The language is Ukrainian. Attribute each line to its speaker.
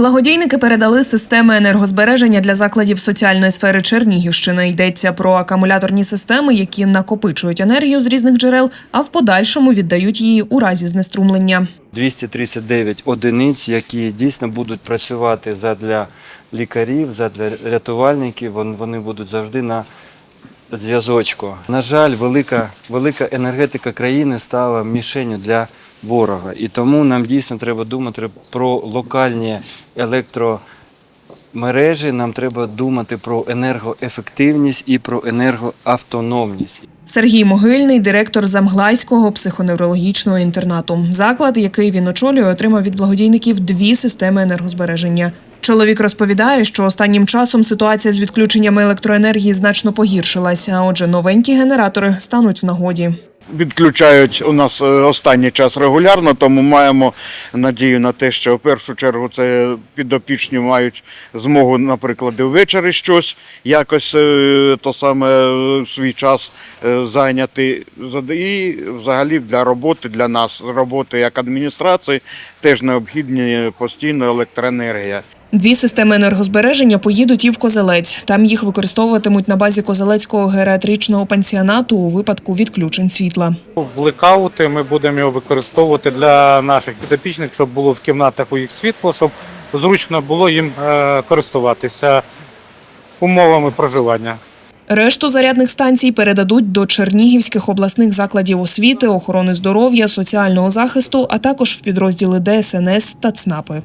Speaker 1: Благодійники передали системи енергозбереження для закладів соціальної сфери Чернігівщини. Йдеться про акумуляторні системи, які накопичують енергію з різних джерел, а в подальшому віддають її у разі знеструмлення.
Speaker 2: 239 одиниць, які дійсно будуть працювати задля лікарів, задля рятувальників. Вони будуть завжди на зв'язочку. На жаль, велика, велика енергетика країни стала мішенью для ворога. І тому нам дійсно треба думати про локальні електромережі, нам треба думати про енергоефективність і про енергоавтономність.
Speaker 1: Сергій Могильний, директор Замглайського психоневрологічного інтернату. Заклад, який він очолює, отримав від благодійників дві системи енергозбереження. Чоловік розповідає, що останнім часом ситуація з відключеннями електроенергії значно погіршилася. А отже, новенькі генератори стануть в нагоді.
Speaker 3: Відключають у нас е, останній час регулярно, тому маємо надію на те, що в першу чергу це підопічні мають змогу, наприклад, ввечері щось якось е, то саме е, свій час зайняти. І взагалі для роботи, для нас, роботи як адміністрації, теж необхідна постійно електроенергія.
Speaker 1: Дві системи енергозбереження поїдуть і в Козелець. Там їх використовуватимуть на базі Козелецького геріатричного пансіонату у випадку відключень світла.
Speaker 4: Блекаути ми будемо його використовувати для наших підопічних, щоб було в кімнатах у їх світло, щоб зручно було їм е, користуватися умовами проживання.
Speaker 1: Решту зарядних станцій передадуть до чернігівських обласних закладів освіти, охорони здоров'я, соціального захисту, а також в підрозділи ДСНС та ЦНАПи.